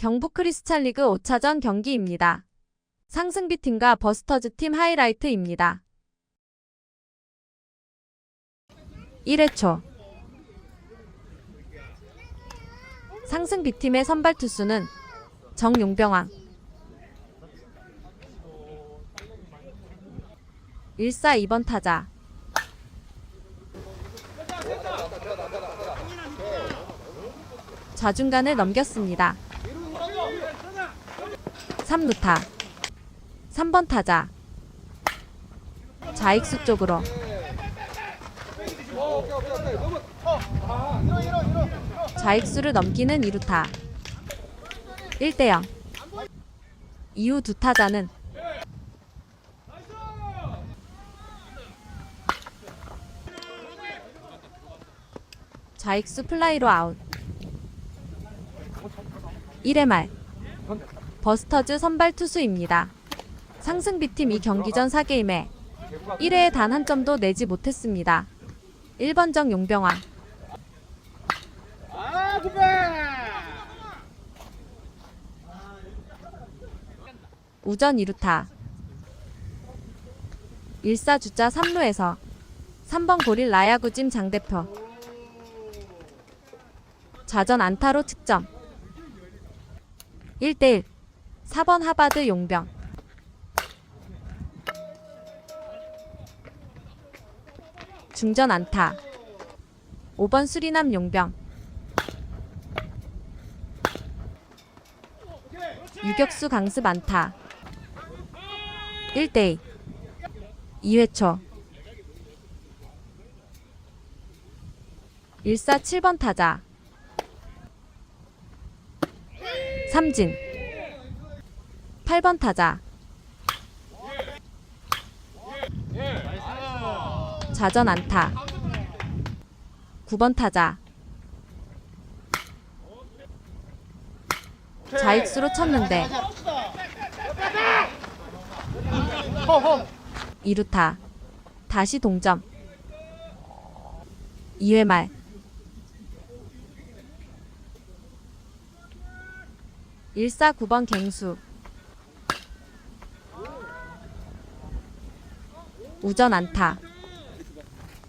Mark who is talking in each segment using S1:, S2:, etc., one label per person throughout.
S1: 경북 크리스찬 리그 5차전 경기입니다. 상승비 팀과 버스터즈 팀 하이라이트입니다. 1회 초 상승비 팀의 선발 투수는 정용병왕 1사 2번 타자 좌중간을 넘겼습니다. 3루타. 3번 타자. 좌익수 쪽으로. 좌익수를 넘기는 2루타. 1대0 이후 두 타자는 좌익수 플라이로 아웃. 1회 말 버스터즈 선발 투수입니다. 상승비팀 이 경기 전 4게임에 1회에 단 한 점도 내지 못했습니다. 1번 정
S2: 굿배!
S1: 우전 2루타 1사 주자 3루에서 3번 고릴 라야구짐 장대표 자전 안타로 측점 1대1 4번 하바드 용병. 중전 안타. 5번 수리남 용병. 유격수 강습 안타. 1대2 2회 초. 1사 7번 타자. 삼진 8번 타자. 자전 안타. 9번 타자. 좌익수로 쳤는데.
S2: 허허.
S1: 2루타. 다시 동점. 2회 말. 일사 9번 갱수 우전 안타.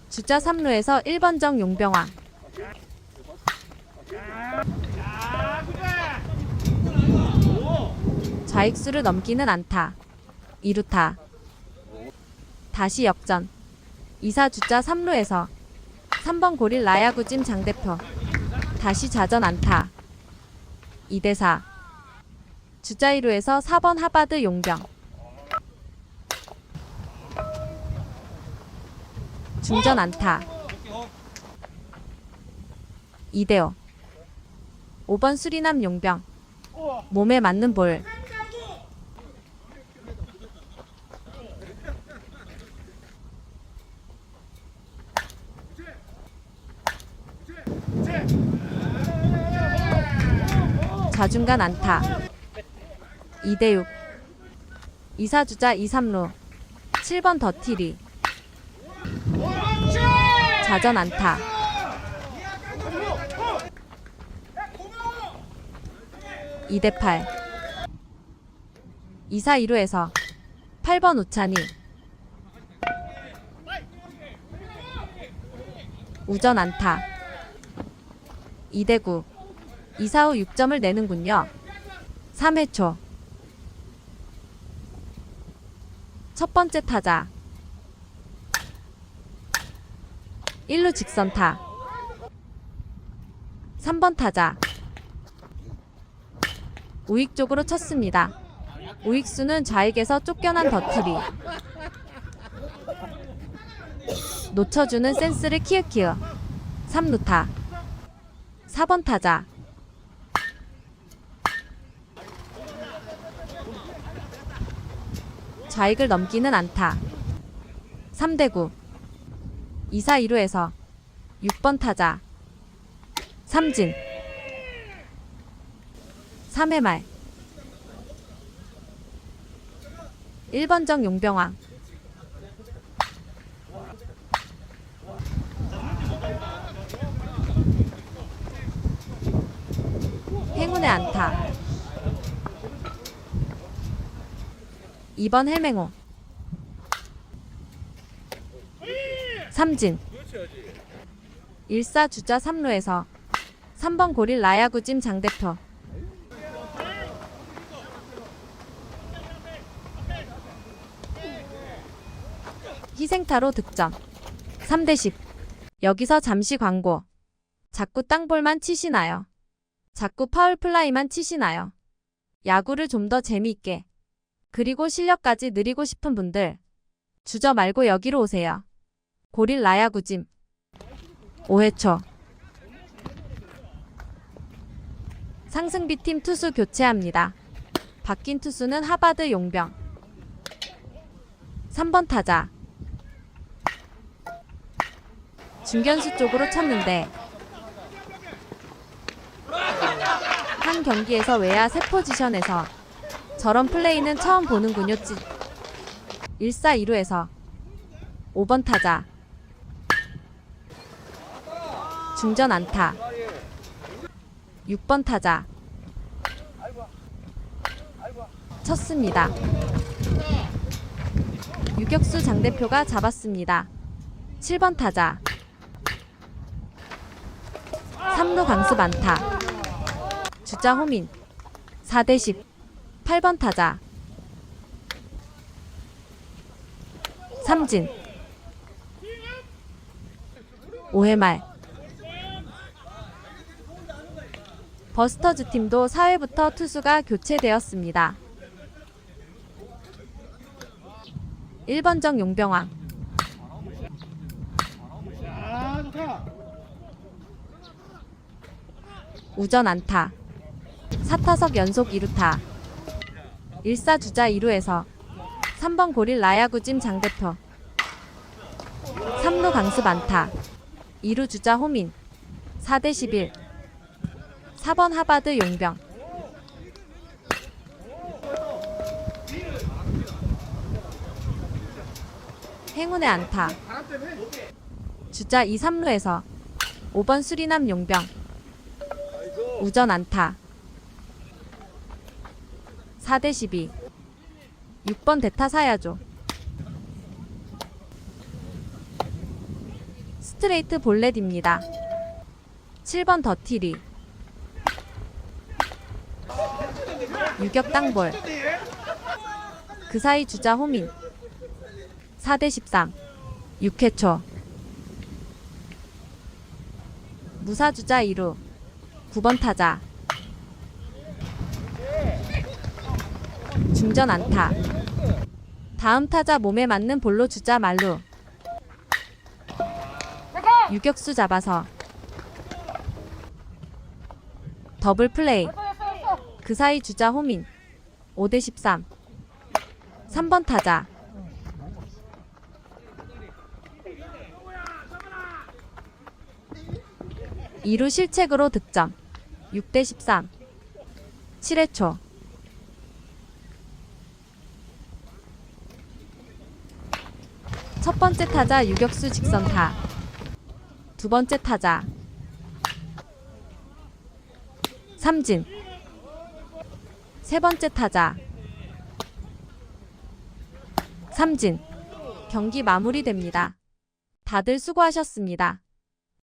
S1: 주자 3루에서 1번 정 용병왕. 좌익수를 넘기는 안타. 2루타. 다시 역전. 2사 주자 3루에서 3번 고릴 라야구짐 장대표. 다시 자전 안타. 2대4 주자 1루에서 4번 하바드 용병 중전 안타. 2대5 5번 수리남 용병. 몸에 맞는 볼. 좌중간 안타. 2대6 이사주자 2, 3루. 7번 더티리 자전 안타 2대8 2사 2루에서 8번 우찬이 우전 안타 2대9 2사 후 6점을 내는군요. 3회 초. 첫 번째 타자. 1루 직선 타. 3번 타자. 우익 쪽으로 쳤습니다. 우익수는 좌익에서 쫓겨난 더트리. 놓쳐주는 센스를 키읔키읔. 3루타. 4번 타자. 좌익을 넘기는 안타. 3대9 2사 1루에서 6번 타자 삼진. 3회 말. 1번 정 용병왕. 행운의 안타. 2번 헬맹호. 삼진. 1사 주자 3루에서 3번 고릴 라야구짐 장대표. 희생타로 득점. 3대10 여기서 잠시 광고. 자꾸 땅볼만 치시나요? 자꾸 파울플라이만 치시나요? 야구를 좀 더 재미있게. 그리고 실력까지 느리고 싶은 분들. 주저 말고 여기로 오세요. 고릴 라야 구짐 5회초 상승비팀 투수 교체합니다. 바뀐 투수는 하바드 용병 3번 타자 중견수 쪽으로 쳤는데 한 경기에서 외야 세 포지션에서 저런 플레이는 처음 보는군요. 찌. 1사 2루에서 5번 타자 중전 안타. 6번 타자. 쳤습니다. 유격수 장 대표가 잡았습니다. 7번 타자. 3루 강습 안타. 주자 호민. 4대 10 8번 타자. 삼진. 5회 말 버스터즈 팀도 4회부터 투수가 교체되었습니다. 1번정 용병왕.
S2: 아 좋다
S1: 우전 안타. 4타석 연속 2루타. 1사 주자 2루에서 3번 고릴 라야구짐 장대표. 3루 강습 안타. 2루 주자 호민. 4대 11 4번 하바드 용병. 행운의 안타. 주자 2, 3루에서 5번 수리남 용병. 우전 안타. 4대 12 6번 대타 사야죠 스트레이트 볼넷입니다. 7번 더티리 유격 땅볼. 그 사이 주자 호민. 4대 13 6회 초. 무사 주자 2루. 9번 타자. 중전 안타. 다음 타자 몸에 맞는 볼로 주자 말루. 유격수 잡아서 더블 플레이 그 사이 주자 호민. 5대 13 3번 타자. 이루 실책으로 득점. 6대 13 7회 초. 첫 번째 타자 유격수 직선타. 두 번째 타자. 삼진 세 번째 타자 삼진 경기 마무리됩니다. 다들 수고하셨습니다.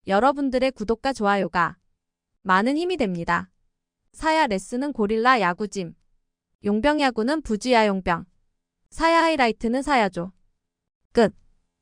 S1: 여러분들의 구독과 좋아요가 많은 힘이 됩니다. 사야 레스는 고릴라 야구짐, 용병 야구는 부주야 용병, 사야 하이라이트는 사야조. 끝.